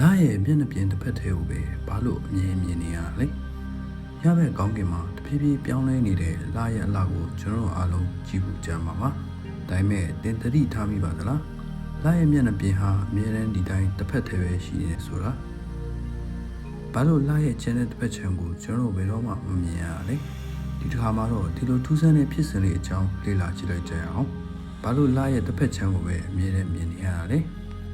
လာရဲ့မျက်နှာပြင်တစ်ဖက်တည်းကိုပဲဘာလို့အမြင်မြင်နေရလဲရဘက်ကောင်းကင်မှာတဖြည်းဖြည်းပြောင်းလဲနေတဲ့လာရဲ့အလားကိုကျွန်တော်တို့အားလုံးကြည့်ဖို့ကြမ်းပါပါဒါပေမဲ့တင်တတိထားမိပါသလားလာရဲ့မျက်နှာပြင်ဟာအမြဲတမ်းဒီတိုင်းတစ်ဖက်တည်းပဲရှိနေတယ်ဆိုတာဘာလို့လာရဲ့ကျန်တဲ့တစ်ဖက်ချမ်းကိုကျွန်တော်တို့ဘယ်တော့မှမမြင်ရလဲဒီတစ်ခါမှာတော့ဒီလိုထူးဆန်းတဲ့ဖြစ်စဉ်လေးအကြောင်းလေ့လာကြည့်လိုက်ကြရအောင်ဘာလို့လာရဲ့တစ်ဖက်ချမ်းကိုပဲအမြဲတမ်းမြင်နေရတာလဲ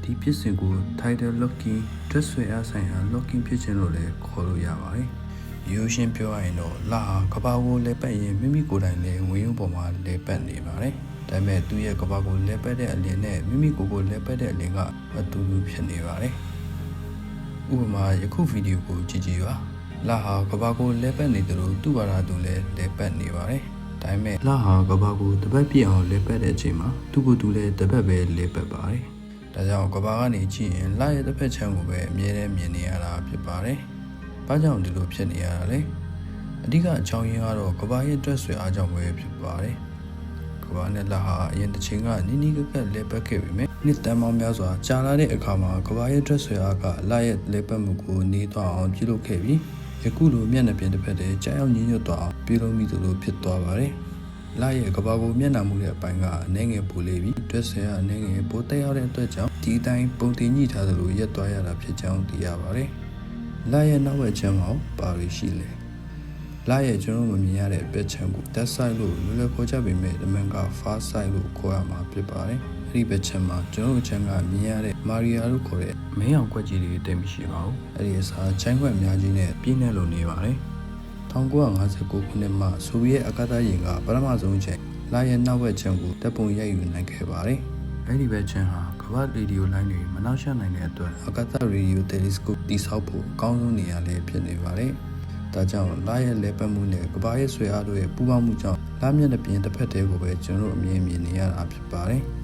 ဒီဖြစ်စဉ်ကို title locking dress ဆွဲအားဆိုင်ရာ locking ဖြစ်ခြင်းလို့လည်းခေါ်လို့ရပါတယ်။ရိုးရှင်းပြောရရင်တော့လာဟာကဘာကိုလဲပတ်ရင်မိမိကိုယ်တိုင်လည်းဝင်းရုံပေါ်မှာလဲပတ်နေပါတယ်။ဒါပေမဲ့သူ့ရဲ့ကဘာကိုလဲပတ်တဲ့အလင်းနဲ့မိမိကိုယ်ကိုလဲပတ်တဲ့အလင်းကအတူတူဖြစ်နေပါတယ်။ဥပမာယခုဗီဒီယိုကိုကြည့်ကြည့်ပါ။လာဟာကဘာကိုလဲပတ်နေတယ်လို့သူ့ဘာသာသူလည်းလဲပတ်နေပါတယ်။ဒါပေမဲ့လာဟာကဘာကိုတပတ်ပြည့်အောင်လဲပတ်တဲ့အချိန်မှာသူ့ကိုယ်သူလည်းတပတ်ပဲလဲပတ်ပါတယ်။ ဒါကြောင့်ကဘာကနေကြည့်ရင်လာရဲ့တစ်ဖက်ချမ်းကိုပဲအမြဲတမ်းမြင်နေရတာဖြစ်ပါတယ်။ဘာကြောင့်ဒီလိုဖြစ်နေရတာလဲ။အဓိကအကြောင်းရင်းကတော့ကဘာရဲ့အတွက်ဆွဲအားကြောင့်ပဲဖြစ်ပါတယ်။ကဘာနဲ့လာဟာအရင်တစ်ချိန်ကနီးနီးကပ်ကပ်လဲပတ်ခဲ့ပြီမဲ့နှစ်တန်းပေါင်းများစွာကြာလာတဲ့အခါမှာကဘာရဲ့အတွက်ဆွဲအားကလာရဲ့လဲပတ်မှုကိုနေသွားအောင်ပြုလုပ်ခဲ့ပြီးယခုလိုမျက်နှာပြင်တစ်ဖက်တည်းကြာရောက်ညှင်းညွတ်သွားအောင်ပြုလုပ်မိသလိုဖြစ်သွားပါတယ်။ လာရဲ့ကဘာကိုမျက်နှာမူတဲ့အပိုင်းကအနေငယ်ပူလေးပြီးတွက်ဆရာအနေငယ်ပိုတက်ရောက်တဲ့အတွက်ကြောင့်ဒီအတိုင်းပုံတင်ညှိထားသလိုရက်သွားရတာဖြစ်ကြောင်းသိရပါတယ်။လာရဲ့နောက်ဝက်ချမ်းမှာပါရီရှိလေ။လာရဲ့ကျွန်တော်မမြင်ရတဲ့ဘက်ချမ်းကို that side လို့လွယ်လွယ်ခေါ်ကြပေမဲ့အမှန်က far side လို့ခေါ်ရမှာဖြစ်ပါတယ်။အဲ့ဒီဘက်ချမ်းမှာကျွန်တော်ချမ်းကမြင်ရတဲ့မာရီယာလို့ခေါ်တဲ့မင်းအောင်ကွက်ကြီးတွေတိတ်မရှိပါဘူး။အဲ့ဒီအစားချမ်းခွက်အများကြီးနဲ့ပြည့်နေလို့နေပါတယ်။ 1959ခုနှစ်မှာဆိုဗီယက်အကာသယာဉ်ကပထမဆုံးချိန်လာရဲ့နောက်ဝက်ချံကိုတပ်ပုံရိုက်ယူနိုင်ခဲ့ပါတယ်။အဲဒီဘက်ချံဟာကမ္ဘာရေဒီယိုလိုင်းတွေမနှောက်ယှက်နိုင်တဲ့အတွက်အကာသရေဒီယိုတယ်လီစကုပ်တိစောက်ဖို့အကောင်းဆုံးနေရာလေးဖြစ်နေပါတယ်။ဒါကြောင့်လာရဲ့လဲပတ်မှုနဲ့ကမ္ဘာရဲ့ဆွဲအားတို့ရဲ့ပူးပေါင်းမှုကြောင့်လာမျက်နှာပြင်တစ်ဖက်တည်းကိုပဲကျွန်တော်တို့အမြင်မြင်နေရတာဖြစ်ပါတယ်။